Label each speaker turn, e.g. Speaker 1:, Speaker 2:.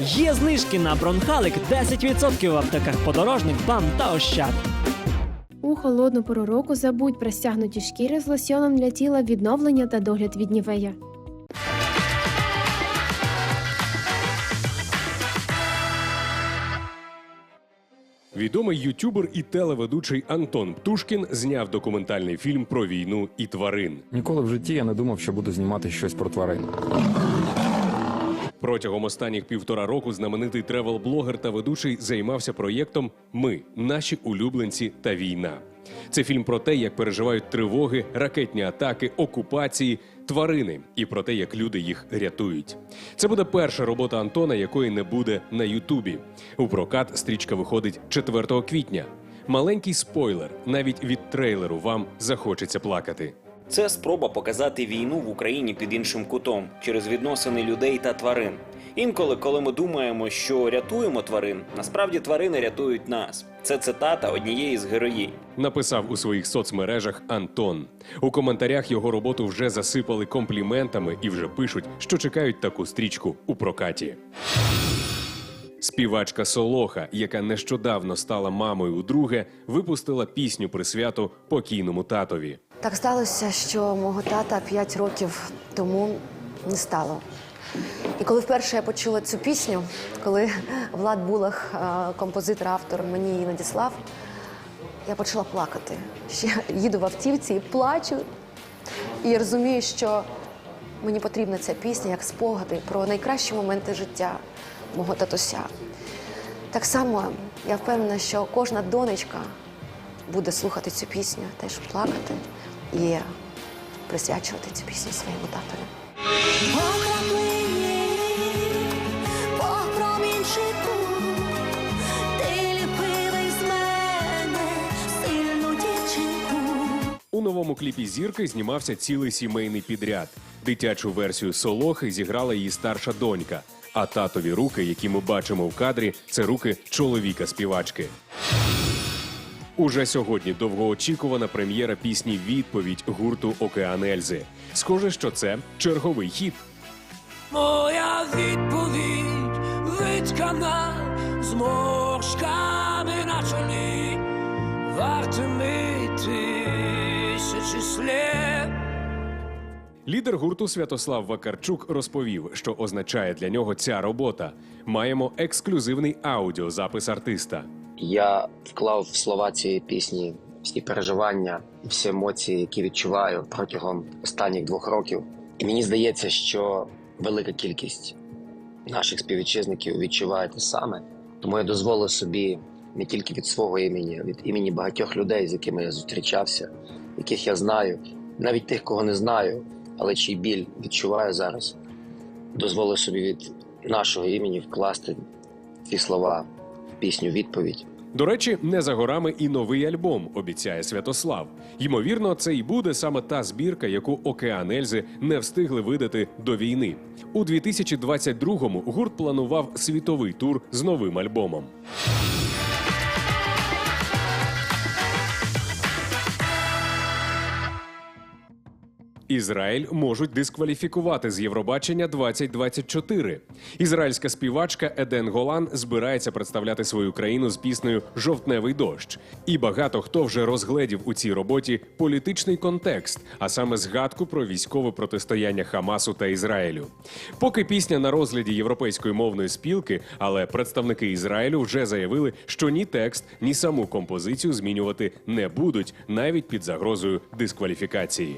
Speaker 1: Є знижки на бронхалик 10% в аптеках подорожник, бам та ощад.
Speaker 2: У холодну пору року забудь про стягнуті шкіри з лосьоном для тіла відновлення та догляд від нівея.
Speaker 3: Відомий ютюбер і телеведучий Антон Птушкін зняв документальний фільм про війну і тварин.
Speaker 4: Ніколи в житті я не думав, що буду знімати щось про тварин.
Speaker 3: Протягом останніх півтора року знаменитий тревел-блогер та ведучий займався проєктом Ми, наші улюбленці та війна. Це фільм про те, як переживають тривоги, ракетні атаки, окупації, тварини, і про те, як люди їх рятують. Це буде перша робота Антона, якої не буде на Ютубі. У прокат стрічка виходить 4 квітня. Маленький спойлер, навіть від трейлеру вам захочеться плакати.
Speaker 5: Це спроба показати війну в Україні під іншим кутом через відносини людей та тварин. Інколи, коли ми думаємо, що рятуємо тварин, насправді тварини рятують нас. Це цитата однієї з героїнь.
Speaker 3: Написав у своїх соцмережах Антон. У коментарях його роботу вже засипали компліментами і вже пишуть, що чекають таку стрічку у прокаті. Співачка Солоха, яка нещодавно стала мамою удруге, випустила пісню присвяту покійному татові.
Speaker 6: Так сталося, що мого тата 5 років тому не стало. І коли вперше я почула цю пісню, коли Влад Булах, е, композитор, автор, мені її надіслав, я почала плакати. Ще їду в автівці і плачу. І я розумію, що мені потрібна ця пісня як спогади про найкращі моменти життя мого татуся. Так само я впевнена, що кожна донечка буде слухати цю пісню, теж плакати і присвячувати цю пісню своєму татові.
Speaker 3: У новому кліпі зірки знімався цілий сімейний підряд. Дитячу версію Солохи зіграла її старша донька. А татові руки, які ми бачимо в кадрі, це руки чоловіка співачки. Уже сьогодні довгоочікувана прем'єра пісні Відповідь гурту Океан Ельзи. Схоже, що це черговий хіт.
Speaker 7: Моя відповідь виткана зморшками на
Speaker 3: Лідер гурту Святослав Вакарчук розповів, що означає для нього ця робота. Маємо ексклюзивний аудіозапис артиста.
Speaker 8: Я вклав в слова цієї пісні всі переживання, всі емоції, які відчуваю протягом останніх двох років. І мені здається, що велика кількість наших співвітчизників відчуває те саме. Тому я дозволив собі не тільки від свого імені, а від імені багатьох людей, з якими я зустрічався, яких я знаю, навіть тих, кого не знаю, але чий біль відчуваю зараз. Дозволив собі від нашого імені вкласти ці слова в пісню відповідь.
Speaker 3: До речі, не за горами і новий альбом, обіцяє Святослав. Ймовірно, це і буде саме та збірка, яку Океан Ельзи не встигли видати до війни. У 2022-му гурт планував світовий тур з новим альбомом. Ізраїль можуть дискваліфікувати з Євробачення 2024. Ізраїльська співачка Еден Голан збирається представляти свою країну з піснею Жовтневий дощ. І багато хто вже розгледів у цій роботі політичний контекст, а саме згадку про військове протистояння Хамасу та Ізраїлю. Поки пісня на розгляді європейської мовної спілки, але представники Ізраїлю вже заявили, що ні текст, ні саму композицію змінювати не будуть навіть під загрозою дискваліфікації.